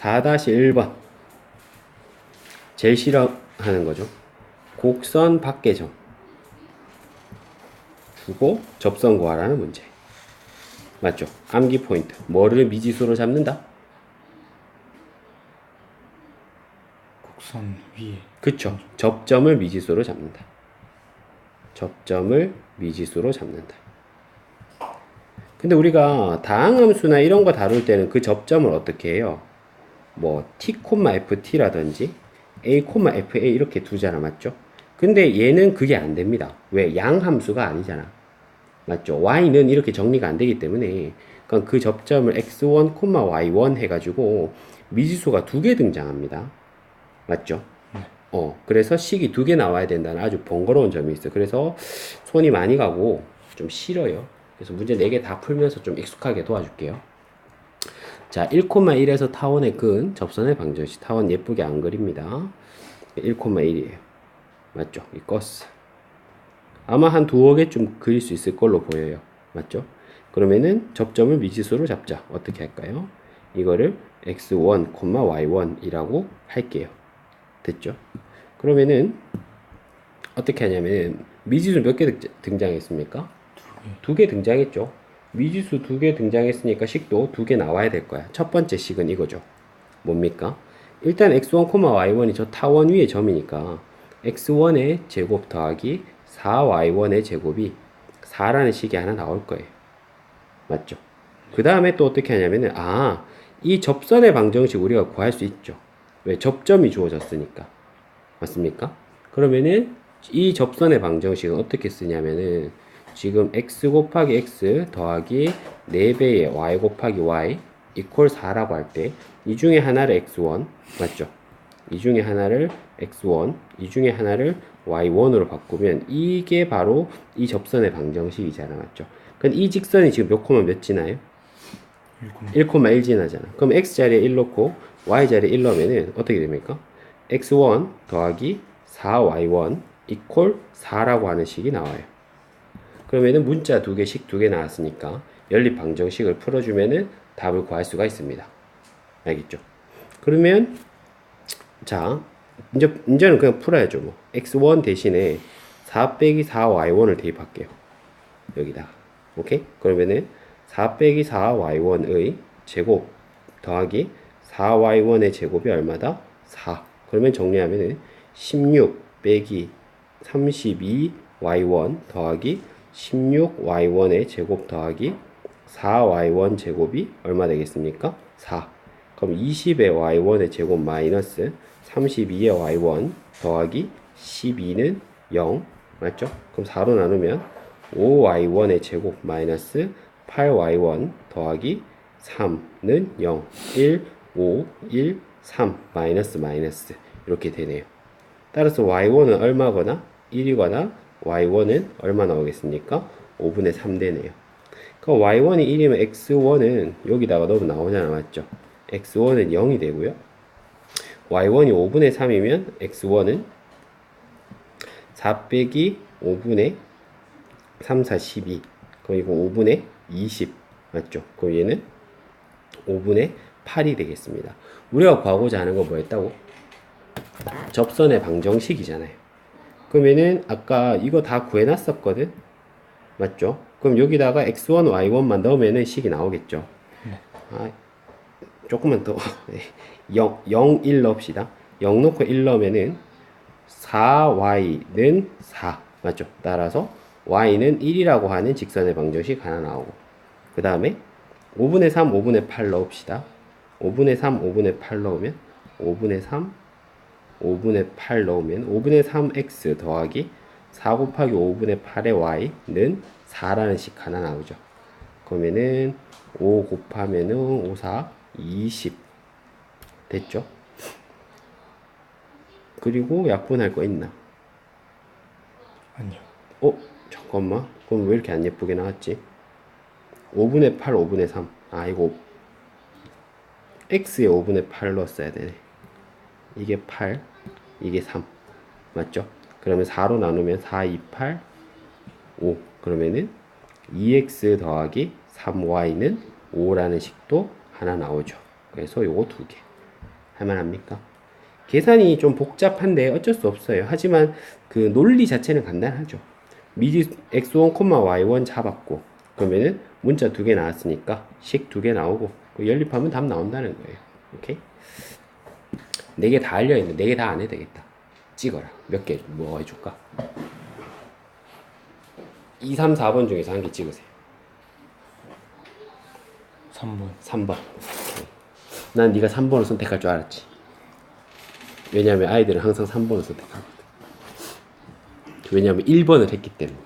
4-1번. 제일 싫어하는 거죠. 곡선 밖의 점. 두고 접선 구하라는 문제. 맞죠? 암기 포인트. 뭐를 미지수로 잡는다? 곡선 위에 그쵸. 접점을 미지수로 잡는다. 접점을 미지수로 잡는다. 근데 우리가 다항함수나 이런 거 다룰 때는 그 접점을 어떻게 해요? 뭐 t, ft라든지 a, fa 이렇게 두잖아. 맞죠? 근데 얘는 그게 안 됩니다. 왜? 양 함수가 아니잖아. 맞죠? y는 이렇게 정리가 안 되기 때문에 그러니까 그 접점을 x1, y1 해가지고 미지수가 두 개 등장합니다. 맞죠? 어, 그래서 식이 두 개 나와야 된다는 아주 번거로운 점이 있어요. 그래서 손이 많이 가고 좀 싫어요. 그래서 문제 4개 다 풀면서 좀 익숙하게 도와줄게요. 자, 1,1에서 타원의 근, 접선의 방정식. 타원 예쁘게 안 그립니다. 1,1이에요. 맞죠? 이 거스. 아마 한 두어 개쯤 그릴 수 있을 걸로 보여요. 맞죠? 그러면은 접점을 미지수로 잡자. 어떻게 할까요? 이거를 x1, y1이라고 할게요. 됐죠? 그러면은 어떻게 하냐면 미지수 몇 개 등장했습니까? 두 개 등장했죠. 미지수 두 개 등장했으니까 식도 두 개 나와야 될 거야. 첫 번째 식은 이거죠. 뭡니까? 일단 x1, y1이 저 타원 위의 점이니까 x1의 제곱 더하기 4y1의 제곱이 4라는 식이 하나 나올 거예요. 맞죠? 그 다음에 또 어떻게 하냐면은 아, 이 접선의 방정식 우리가 구할 수 있죠. 왜? 접점이 주어졌으니까. 맞습니까? 그러면은 이 접선의 방정식은 어떻게 쓰냐면은 지금 x 곱하기 x 더하기 4배의 y 곱하기 y 이퀄 4라고 할 때 이 중에 하나를 x1 맞죠? 이 중에 하나를 x1 이 중에 하나를 y1으로 바꾸면 이게 바로 이 접선의 방정식이잖아 맞죠? 그럼 이 직선이 지금 몇 코마 몇 지나요? 1,1 지나잖아. 그럼 x 자리에 1 넣고 y 자리에 1 넣으면은 어떻게 됩니까? x1 더하기 4y1 이퀄 4라고 하는 식이 나와요. 그러면은 문자 두 개씩 두 개 나왔으니까 연립 방정식을 풀어주면은 답을 구할 수가 있습니다. 알겠죠? 그러면 자 이제 이제는 그냥 풀어야죠. 뭐 x1 대신에 4 빼기 4y1을 대입할게요. 여기다가 오케이? 그러면은 4 빼기 4y1의 제곱 더하기 4y1의 제곱이 얼마다? 4. 그러면 정리하면은 16 빼기 32y1 더하기 16y1의 제곱 더하기 4y1 제곱이 얼마 되겠습니까? 4. 그럼 20의 y1의 제곱 마이너스 32의 y1 더하기 12는 0. 맞죠? 그럼 4로 나누면 5y1의 제곱 마이너스 8y1 더하기 3는 0. 1, 5, 1, 3 마이너스 마이너스 이렇게 되네요. 따라서 y1은 얼마거나 1이거나 y1은 얼마 나오겠습니까? 5분의 3 되네요. 그럼 y1이 1이면 x1은 여기다가 넣으면 나오잖아 맞죠? x1은 0이 되고요. y1이 5분의 3이면 x1은 4 빼기 5분의 3, 4, 12 그럼 이거 5분의 20 맞죠? 그럼 얘는 5분의 8이 되겠습니다. 우리가 구하고자 하는 건 뭐였다고? 접선의 방정식이잖아요. 그러면은 아까 이거 다 구해놨었거든? 맞죠? 그럼 여기다가 x1, y1만 넣으면은 식이 나오겠죠? 아, 조금만 더 0, 0, 1 넣읍시다. 0 넣고 1 넣으면은 4y는 4 맞죠? 따라서 y는 1이라고 하는 직선의 방정식 하나 나오고 그 다음에 5분의 3, 5분의 8 넣읍시다. 5분의 3, 5분의 8 넣으면 5분의 3, 5분의 8 넣으면 5분의 3x 더하기 4 곱하기 5분의 8의 y는 4라는 식 하나 나오죠. 그러면은 5 곱하면은 5, 4, 20 됐죠? 그리고 약분할 거 있나? 아니요. 어? 잠깐만. 그럼 왜 이렇게 안 예쁘게 나왔지? 5분의 8, 5분의 3. 아, 이거 x에 5분의 8 넣었어야 되네. 이게 8, 이게 3. 맞죠? 그러면 4로 나누면 4, 2, 8, 5. 그러면은 2x 더하기 3y는 5라는 식도 하나 나오죠. 그래서 요거 두 개. 할만합니까? 계산이 좀 복잡한데 어쩔 수 없어요. 하지만 그 논리 자체는 간단하죠. 미지 x1, y1 잡았고 그러면은 문자 두 개 나왔으니까 식 두 개 나오고 그 연립하면 답 나온다는 거예요. 오케이? 네 개 다 알려 있는데 네 개 다 안 해도 되겠다. 찍어라. 몇 개 뭐 해줄까? 2, 3, 4번 중에서 한 개 찍으세요. 3번 3번. 난 네가 3번을 선택할 줄 알았지. 왜냐하면 아이들은 항상 3번을 선택하거든. 왜냐하면 1번을 했기 때문에.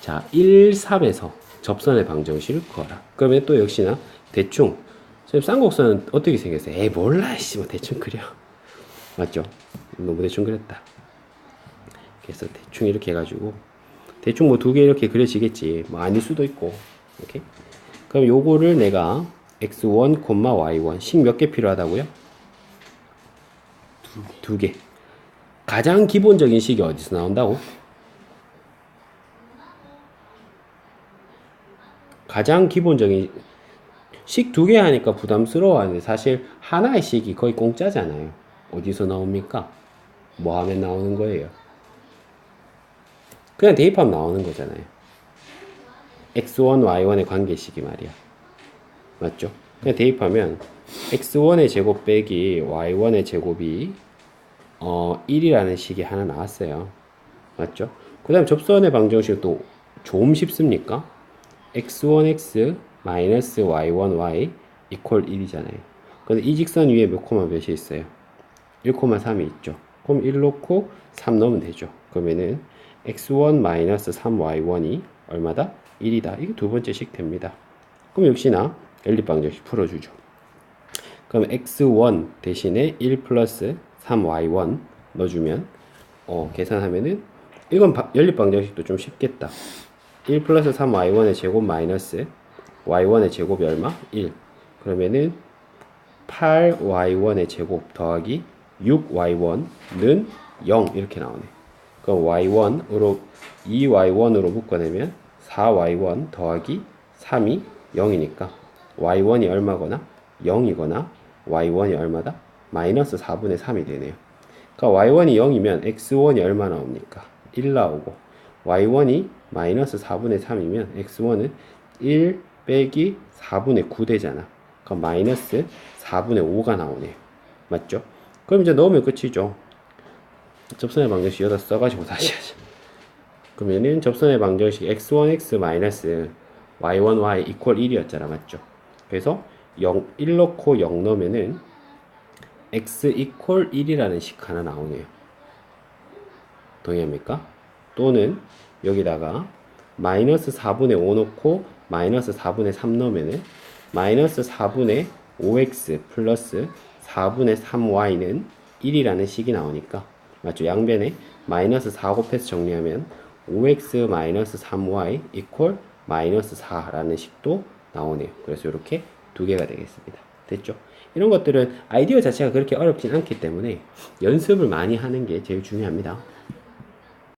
자, 1, 3에서 접선의 방정식을 구하라. 그러면 또 역시나 대충 선생님 쌍곡선은 어떻게 생겼어요? 에이 몰라 씨, 뭐 대충 그려. 맞죠? 너무 대충 그렸다. 그래서 대충 이렇게 해가지고 대충 뭐 두 개 이렇게 그려지겠지. 뭐 아닐 수도 있고. 오케이? 그럼 요거를 내가 x1, y1 식 몇 개 필요하다고요? 두 개. 가장 기본적인 식이 어디서 나온다고? 가장 기본적인 식 두 개 하니까 부담스러워하는데 사실 하나의 식이 거의 공짜잖아요. 어디서 나옵니까? 뭐 하면 나오는 거예요? 그냥 대입하면 나오는 거잖아요. x1, y1의 관계식이 말이야. 맞죠? 그냥 대입하면 x1의 제곱 빼기 y1의 제곱이 어 1이라는 식이 하나 나왔어요. 맞죠? 그 다음 접선의 방정식 또좀 쉽습니까? x1x 마이너스 y1y 이퀄 1이잖아요. 근데 이 직선 위에 몇 코마 몇이 있어요? 1,3이 있죠. 그럼 1 놓고 3 넣으면 되죠. 그러면은 x1 마이너스 3y1이 얼마다? 1이다. 이게 두 번째 식 됩니다. 그럼 역시나 연립 방정식 풀어주죠. 그럼 x1 대신에 1 플러스 3y1 넣어주면 어, 계산하면은 이건 바- 연립 방정식도 좀 쉽겠다. 1 플러스 3y1의 제곱 마이너스 y1의 제곱이 얼마? 1. 그러면은 8y1의 제곱 더하기 6y1는 0 이렇게 나오네. 그럼 y1으로 2y1으로 묶어내면 4y1 더하기 3이 0이니까 y1이 얼마거나 0이거나 y1이 얼마다? 마이너스 4분의 3이 되네요. 그러니까 y1이 0이면 x1이 얼마 나옵니까? 1 나오고 y1이 마이너스 4분의 3이면 x1은 1 빼기 4분의 9 되잖아. 그럼 마이너스 4분의 5가 나오네요. 맞죠? 그럼 이제 넣으면 끝이죠. 접선의 방정식 여기다 써가지고 다시 하자. 그러면은 접선의 방정식 x1x 마이너스 y1y 이퀄 1이었잖아. 맞죠? 그래서 0, 1 넣고 0 넣으면은 x 이퀄 1이라는 식 하나 나오네요. 동의합니까? 또는 여기다가 마이너스 4분의 5 넣고 마이너스 4분의 3 넣으면은 마이너스 4분의 5x 플러스 4분의 3y는 1이라는 식이 나오니까 맞죠? 양변에 마이너스 4 곱해서 정리하면 5x 마이너스 3y 이퀄 마이너스 4라는 식도 나오네요. 그래서 이렇게 두 개가 되겠습니다. 됐죠? 이런 것들은 아이디어 자체가 그렇게 어렵진 않기 때문에 연습을 많이 하는 게 제일 중요합니다.